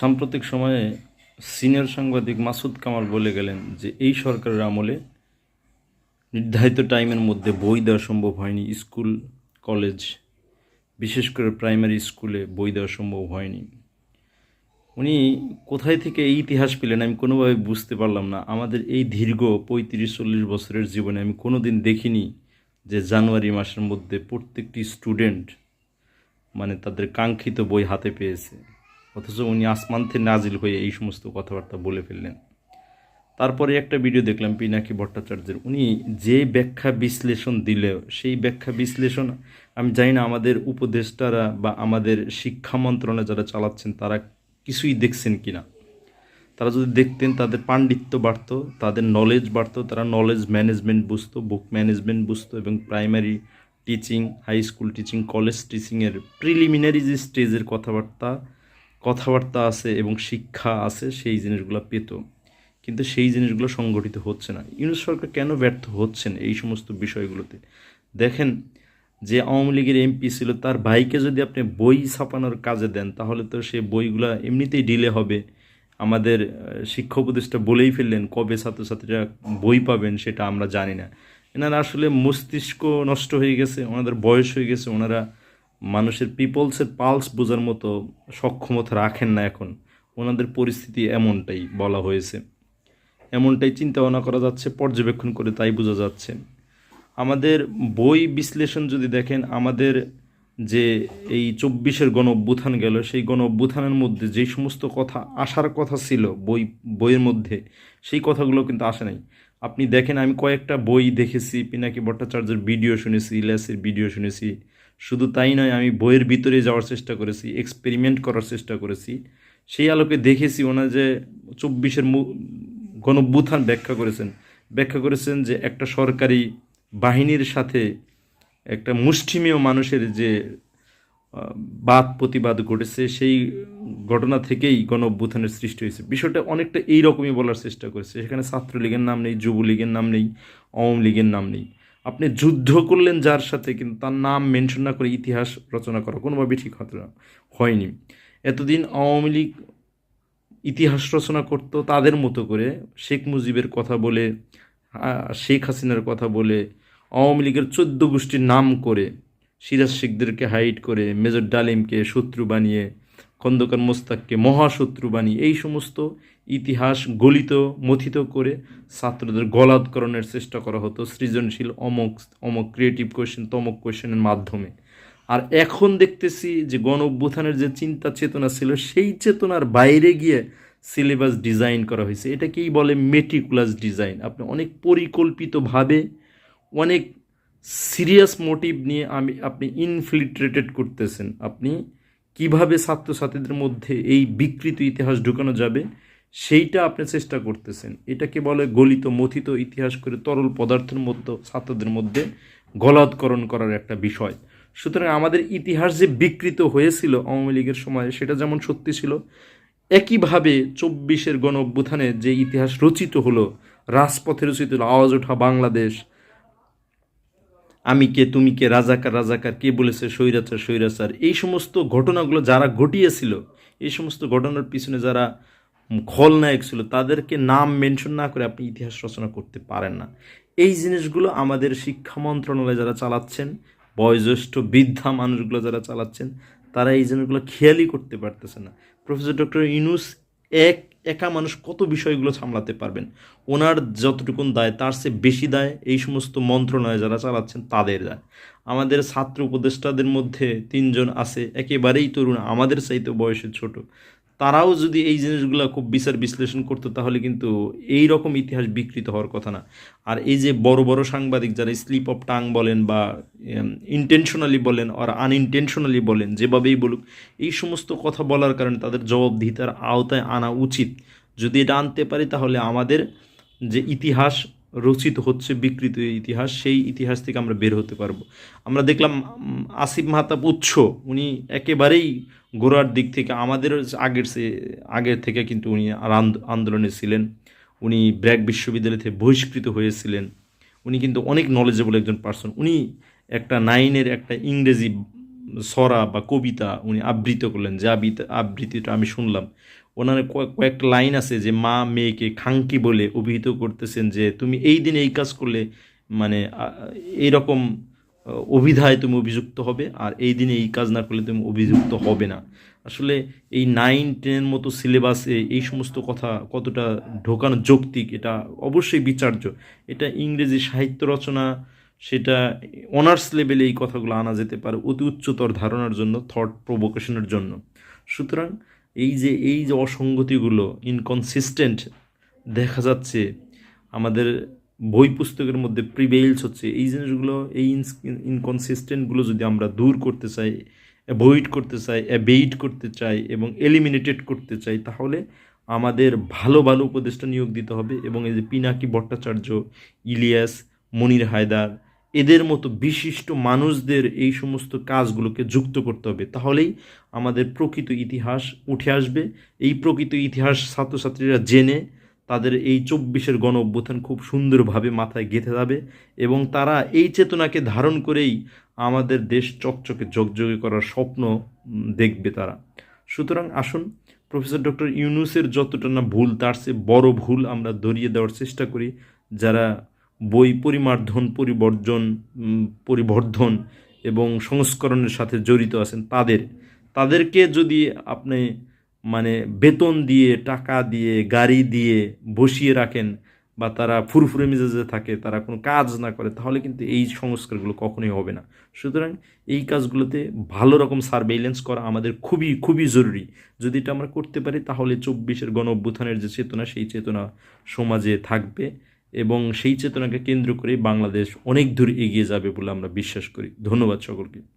সাম্প্রতিক সময়ে সিনিয়র সাংবাদিক মাসুদ কামাল বলে গেলেন যে এই সরকারের আমলে নির্ধারিত টাইমের মধ্যে বই দেওয়া সম্ভব হয়নি, স্কুল, কলেজ, বিশেষ করে প্রাইমারি স্কুলে বই দেওয়া সম্ভব হয়নি। উনি কোথায় থেকে এই ইতিহাস পেলেন আমি কোনোভাবে বুঝতে পারলাম না। আমাদের এই দীর্ঘ পঁয়ত্রিশ, চল্লিশ বছরের জীবনে আমি কোনো দিন দেখিনি যে জানুয়ারি মাসের মধ্যে প্রত্যেকটি স্টুডেন্ট মানে তাদের কাঙ্ক্ষিত বই হাতে পেয়েছে। অথচ উনি আসমান থেকে নাজিল হয়ে এই সমস্ত কথাবার্তা বলে ফেললেন। তারপরে একটা ভিডিও দেখলাম পিনাকি ভট্টাচার্যের। উনি যে ব্যাখ্যা বিশ্লেষণ দিলে, সেই ব্যাখ্যা বিশ্লেষণ, আমি জানি না আমাদের উপদেষ্টারা বা আমাদের শিক্ষা মন্ত্রণালয় যারা চালাচ্ছেন, তারা কিছুই দেখছেন কি না তারা যদি দেখতেন, তাদের পাণ্ডিত্য বাড়তো, তাদের নলেজ বাড়তো, তারা নলেজ ম্যানেজমেন্ট বুঝতো বুক ম্যানেজমেন্ট বুঝতো এবং primary teaching high school teaching college টিচিংয়ের preliminary যে স্টেজের কথাবার্তা কথাবার্তা আছে এবং শিক্ষা আছে, সেই জিনিসগুলো পেত। কিন্তু সেই জিনিসগুলো সংগঠিত হচ্ছে না। ইউনুস সরকার কেন ব্যর্থ হচ্ছেন এই সমস্ত বিষয়গুলোতে? দেখেন, যে আওয়ামী লীগের এমপি ছিল, তার ভাইকে যদি আপনি বই ছাপানোর কাজে দেন, তাহলে তো সে বইগুলো এমনিতেই ডিলে হবে। আমাদের শিক্ষা উপদেষ্টা বলেই ফেললেন, কবে ছাত্রছাত্রীরা বই পাবেন সেটা আমরা জানি না। এনারা আসলে মস্তিষ্ক নষ্ট হয়ে গেছে, ওনাদের বয়স হয়ে গেছে, ওনারা মানুষের পিপলসের পালস বোঝার মতো সক্ষমতা রাখেন না এখন। ওনাদের পরিস্থিতি এমনটাই বলা হয়েছে। এমনটাই চিন্তা ভাবনা করা যাচ্ছে, পর্যবেক্ষণ করে তাই বোঝা যাচ্ছে। আমাদের বই বিশ্লেষণ যদি দেখেন, আমাদের যে এই চব্বিশের গণ অভ্যুত্থান গেল, সেই গণ অভ্যুত্থানের মধ্যে যেই সমস্ত কথা আসার কথা ছিল বই, বইয়ের মধ্যে, সেই কথাগুলো কিন্তু আসে নাই। আপনি দেখেন, আমি কয়েকটা বই দেখেছি, পিনাকি ভট্টাচার্যের ভিডিও শুনেছি, ইলিয়াসের ভিডিও শুনেছি শুধু তাই নয়, আমি বইয়ের ভিতরে যাওয়ার চেষ্টা করেছি এক্সপেরিমেন্ট করার চেষ্টা করেছি। সেই আলোকে দেখেছি ওনার যে চব্বিশের গণভ্যুত্থান ব্যাখ্যা করেছেন। ব্যাখ্যা করেছেন যে একটা সরকারি বাহিনীর সাথে একটা মুষ্টিমেয় মানুষের যে বাদ প্রতিবাদ ঘটেছে, সেই ঘটনা থেকেই গণ সৃষ্টি হয়েছে। বিষয়টা অনেকটা এই রকমই বলার চেষ্টা করেছে। সেখানে ছাত্রলীগের নাম নেই, যুবলীগের নাম নেই, আওয়ামী লীগের নাম নেই। আপনি যুদ্ধ করলেন যার সাথে, কিন্তু তার নাম মেনশন না করে ইতিহাস রচনা করা কোনোভাবে ঠিক হতো না হয়নি। এতদিন আওয়ামী লীগ ইতিহাস রচনা করতো তাদের মতো করে, শেখ মুজিবের কথা বলে শেখ হাসিনার কথা বলে, আওয়ামী লীগের চোদ্দ গোষ্ঠীর নাম করে, সিরাজ শেখদেরকে হাইট করে, মেজর ডালিমকে শত্রু বানিয়ে খন্দকার মোস্তাককে মহাশত্রু বানিয়ে এই সমস্ত ইতিহাস গলিত, মথিত করে ছাত্রদের গলাৎকরণের চেষ্টা করা হতো সৃজনশীল, অমক অমক ক্রিয়েটিভ কোয়েশ্চেন তমক কোয়েশ্চেনের মাধ্যমে। আর এখন দেখতেছি যে গণ অভ্যুত্থানের যে চিন্তা চেতনা ছিল, সেই চেতনার বাইরে গিয়ে সিলেবাস ডিজাইন করা হয়েছে। এটাকেই বলে মেটিকুলাস ডিজাইন আপনি অনেক পরিকল্পিতভাবে অনেক সিরিয়াস মোটিভ নিয়ে আমি, আপনি ইনফিল্ট্রেটেড করতেছেন। আপনি কীভাবে ছাত্রছাত্রীদের মধ্যে এই বিকৃত ইতিহাস ঢুকানো যাবে, সেইটা আপনি চেষ্টা করতেছেন। এটাকে বলে গলিত, মথিত ইতিহাস করে তরল পদার্থের মধ্যে, ছাত্রদের মধ্যে গলাৎকরণ করার একটা বিষয়। সুতরাং আমাদের ইতিহাস যে বিকৃত হয়েছিল আওয়ামী লীগের সময়, সেটা যেমন সত্যি ছিল, একইভাবে চব্বিশের গণ অভ্যুত্থানে যে ইতিহাস রচিত হলো, রাজপথে রচিত হলো, আওয়াজ ওঠা বাংলাদেশ আমি কে, তুমি কে, রাজাকার রাজাকার, কে বলেছে, স্বৈরাচার স্বৈরাচার, এই সমস্ত ঘটনাগুলো যারা ঘটিয়েছিল, এই সমস্ত ঘটনার পিছনে যারা খলনায়ক ছিল, তাদেরকে নাম মেনশন না করে আপনি ইতিহাস রচনা করতে পারেন না। এই জিনিসগুলো আমাদের শিক্ষা মন্ত্রণালয় যারা চালাচ্ছেন, বয়োজ্যেষ্ঠ বৃদ্ধা মানুষগুলো যারা চালাচ্ছেন, তারা এই জিনিসগুলো খেয়ালই করতে পারতেছে না। প্রফেসর ডক্টর ইনুস এক একা মানুষ কত বিষয়গুলো সামলাতে পারবেন? ওনার যতটুকুন দায়, তার চেয়ে বেশি দায় এই সমস্ত মন্ত্রণালয় যারা চালাচ্ছেন, তাদের দায়। আমাদের ছাত্র উপদেষ্টাদের মধ্যে তিনজন আছে, একেবারেই তরুণ, আমাদের চাইতে বয়সে ছোট। তারাও যদি এই জিনিসগুলো খুব বিচার বিশ্লেষণ করতো, তাহলে কিন্তু এই রকম ইতিহাস বিকৃত হওয়ার কথা না। আর এই যে বড় বড় সাংবাদিক যারা স্লিপ অফ টাং বলেন বা ইন্টেনশনালি বলেন আর আনইনটেনশনালি বলেন, যেভাবেই বলুক, এই সমস্ত কথা বলার কারণে তাদের জবাবদিহিতার আওতায় আনা উচিত। যদি এটা আনতে পারি, তাহলে আমাদের যে ইতিহাস রচিত হচ্ছে, বিকৃত ইতিহাস, সেই ইতিহাস থেকে আমরা বের হতে পারব। আমরা দেখলাম আসিফ মাহতাব উৎস উনি একেবারেই গোড়ার দিক থেকে আমাদের আগের সে আগের থেকে কিন্তু উনি আন্দোলনে ছিলেন। উনি ব্র্যাক বিশ্ববিদ্যালয় থেকে বহিষ্কৃত হয়েছিলেন। উনি কিন্তু অনেক নলেজেবল একজন পার্সন উনি একটা নাইনের একটা ইংরেজি সরা বা কবিতা উনি আবৃত করলেন। যে আবৃত আবৃত্তিটা আমি শুনলাম। ওনার কয়েক- কয়েকটা লাইন আছে যে মা মেয়েকে খাঙ্কি বলে অভিহিত করতেছেন যে তুমি এই দিনে এই কাজ করলে মানে আ, এইরকম অভিধায় তুমি অভিযুক্ত হবে আর এই দিনে এই কাজ না করলে তুমি অভিযুক্ত হবে না। আসলে এই নাইন টেনের মতো সিলেবাসে এই সমস্ত কথা কতটা ঢোকানো যৌক্তিক এটা অবশ্যই বিচার্য। এটা ইংরেজি সাহিত্য রচনা সেটা অনার্স লেভেলে এই কথাগুলো আনা যেতে পারে অতি উচ্চতর ধারণার জন্য থট প্রভোকেশনের জন্য। সুতরাং এই যে এই যে অসঙ্গতিগুলো ইনকনসিস্টেন্ট দেখা যাচ্ছে, আমাদের বই পুস্তকের মধ্যে প্রিভেইলস হচ্ছে, এই জিনিসগুলো, এই ইনকনসিস্টেন্টগুলো যদি আমরা দূর করতে চাই অ্যাভয়েড করতে চাই অ্যাবেইড করতে চাই এবং এলিমিনেটেড করতে চাই, তাহলে আমাদের ভালো ভালো উপদেষ্টা নিয়োগ দিতে হবে এবং এই যে পিনাকি ভট্টাচার্য, ইলিয়াস, মনির হায়দার এদের মতো বিশিষ্ট মানুষদের এই সমস্ত কাজগুলোকে যুক্ত করতে হবে। তাহলেই আমাদের প্রকৃত ইতিহাস উঠে আসবে। এই প্রকৃত ইতিহাস ছাত্রছাত্রীরা জেনে তাদের এই চব্বিশের গণ অভ্যুত্থান খুব সুন্দরভাবে মাথায় গেঁথে যাবে এবং তারা এই চেতনাকে ধারণ করেই আমাদের দেশ চকচকে জগজগে করার স্বপ্ন দেখবে তারা। সুতরাং আসুন প্রফেসর ডক্টর ইউনুসের যতটা না ভুল, তার চেয়ে বড় ভুল আমরা ধরিয়ে দেওয়ার চেষ্টা করি। যারা বই পরিমার্ধন, পরিবর্জন পরিবর্ধন এবং সংস্করণের সাথে জড়িত আছেন তাদের। তাদেরকে যদি আপনি মানে বেতন দিয়ে, টাকা দিয়ে, গাড়ি দিয়ে বসিয়ে রাখেন বা তারা ফুরফুরে মেজাজে থাকে, তারা কোনো কাজ না করে, তাহলে কিন্তু এই সংস্কারগুলো কখনোই হবে না। সুতরাং এই কাজগুলোতে ভালো রকম সার্ভেইলেন্স করা আমাদের খুবই খুবই জরুরি। যদি এটা আমরা করতে পারি, তাহলে চব্বিশের গণ অভ্যুত্থানের যে চেতনা, সেই চেতনা সমাজে থাকবে। এবং সেই চেতনাকে কেন্দ্র করে বাংলাদেশ অনেক দূর এগিয়ে যাবে বলে আমরা বিশ্বাস করি। ধন্যবাদ সকলকে।